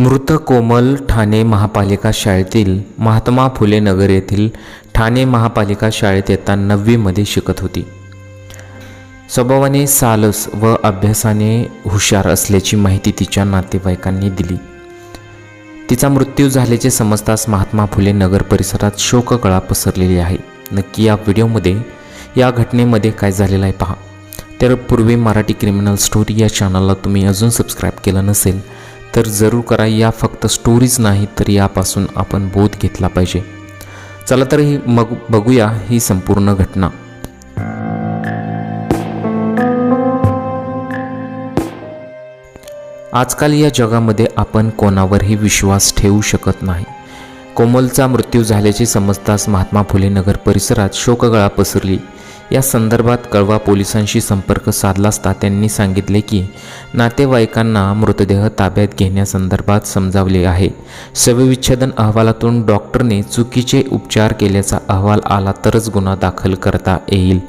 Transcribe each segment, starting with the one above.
मृत कोमल ठाणे महापालिका शाळेतील महात्मा फुले नगर येथील ठाणे महापालिका शाळेत येता नववीमध्ये शिकत होती. स्वभावाने सालस व अभ्यासाने हुशार असल्याची माहिती तिच्या नातेवाईकांनी दिली. तिचा मृत्यू झाल्याचे समजताच महात्मा फुले नगर परिसरात शोककळा पसरलेली आहे. नक्की या व्हिडिओमध्ये या घटनेमध्ये काय झालेलं आहे पहा. तर पूर्वी मराठी क्रिमिनल स्टोरी या चॅनलला तुम्ही अजून सबस्क्राईब केलं नसेल तर जरूर करा या फक्त स्टोरीज नाही तर यापासून आपण बोध घेतला पाहिजे. चला तर ही मग बघूया ही संपूर्ण घटना. आजकाल या जगामध्ये आपण कोणावरही विश्वास ठेवू शकत नाही. कोमलचा मृत्यू झाल्याचे समजताच महात्मा फुले नगर परिसरात शोकगळा पसरली. या संदर्भात कळवा पोलिसांशी संपर्क साधला असता त्यांनी सांगितले की नातेवाईकांना मृतदेह ताब्यात घेण्यासंदर्भात समजावले आहे. शवविच्छेदन अहवालातून डॉक्टरने चुकीचे उपचार केल्याचा अहवाल आला तरच गुन्हा दाखल करता येईल.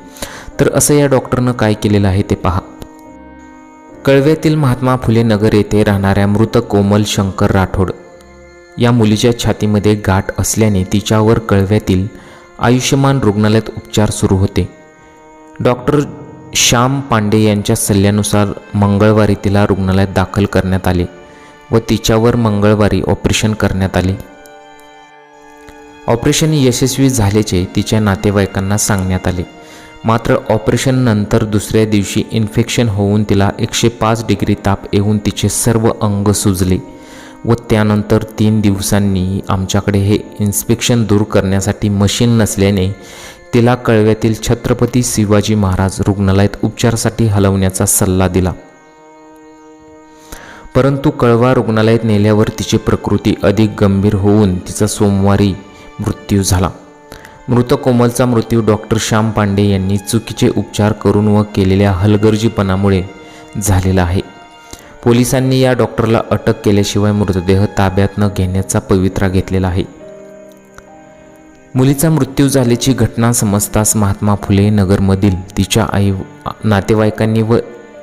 तर असं या डॉक्टरनं काय केलेलं आहे ते पहा. कळव्यातील महात्मा फुले नगर येथे राहणाऱ्या मृत कोमल शंकर राठोड या मुलीच्या छातीमध्ये गाठ असल्याने तिच्यावर कळव्यातील आयुष्यमान रुग्णालयात उपचार सुरू होते. डॉक्टर श्याम पांडे यांच्या सल्ल्यानुसार मंगळवारी तिला रुग्णालयात दाखल करण्यात आले व तिच्यावर मंगळवारी ऑपरेशन करण्यात आले. ऑपरेशन यशस्वी झाल्याचे तिच्या नातेवाईकांना सांगण्यात आले. मात्र ऑपरेशननंतर दुसऱ्या दिवशी इन्फेक्शन होऊन तिला एकशे पाच डिग्री ताप येऊन तिचे सर्व अंग सुजले व त्यानंतर तीन दिवसांनी आमच्याकडे हे इन्स्पेक्शन दूर करण्यासाठी मशीन नसल्याने तिला कळव्यातील छत्रपती शिवाजी महाराज रुग्णालयात उपचारासाठी हलवण्याचा सल्ला दिला. परंतु कळवा रुग्णालयात नेल्यावर तिची प्रकृती अधिक गंभीर होऊन तिचा सोमवारी मृत्यू झाला. मृत कोमलचा मृत्यू डॉक्टर श्याम पांडे यांनी चुकीचे उपचार करून व केलेल्या हलगर्जीपणामुळे झालेला आहे. पोलिसांनी या डॉक्टरला अटक केल्याशिवाय मृतदेह ताब्यात न घेण्याचा पवित्रा घेतलेला आहे. मुलीचा मृत्यू झाल्याची घटना समजताच महात्मा फुले नगरमधील तिच्या आई नातेवाईकांनी व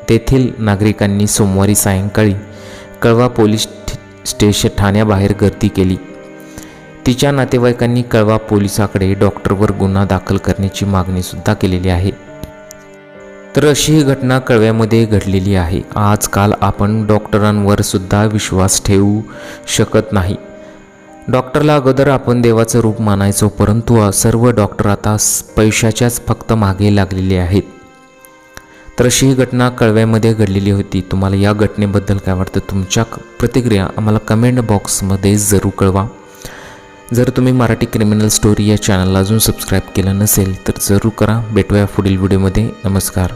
तेथील नागरिकांनी सोमवारी सायंकाळी कळवा पोलीस स्टेशन ठाण्याबाहेर गर्दी केली. तिच्या नातेवाईकांनी कळवा पोलिसाकडे डॉक्टरवर गुन्हा दाखल करण्याची मागणीसुद्धा केलेली आहे. तर अशी ही घटना कळव्यामध्ये घडलेली आहे. आजकाल आपण डॉक्टरांवर सुद्धा विश्वास ठेवू शकत नाही. डॉक्टरला अगोदर आपण देवाचं रूप मानायचो परंतु सर्व डॉक्टर आता पैशाच्याच फक्त मागे लागलेले आहेत. तर अशी ही घटना कळव्यामध्ये घडलेली होती. तुम्हाला या घटनेबद्दल काय वाटतं? तुमच्या प्रतिक्रिया आम्हाला कमेंट बॉक्समध्ये जरूर कळवा. जर तुम्ही मराठी क्रिमिनल स्टोरी या चॅनलला अजून सबस्क्राईब केलं नसेल तर जरूर करा. भेटूया पुढील व्हिडिओमध्ये. नमस्कार.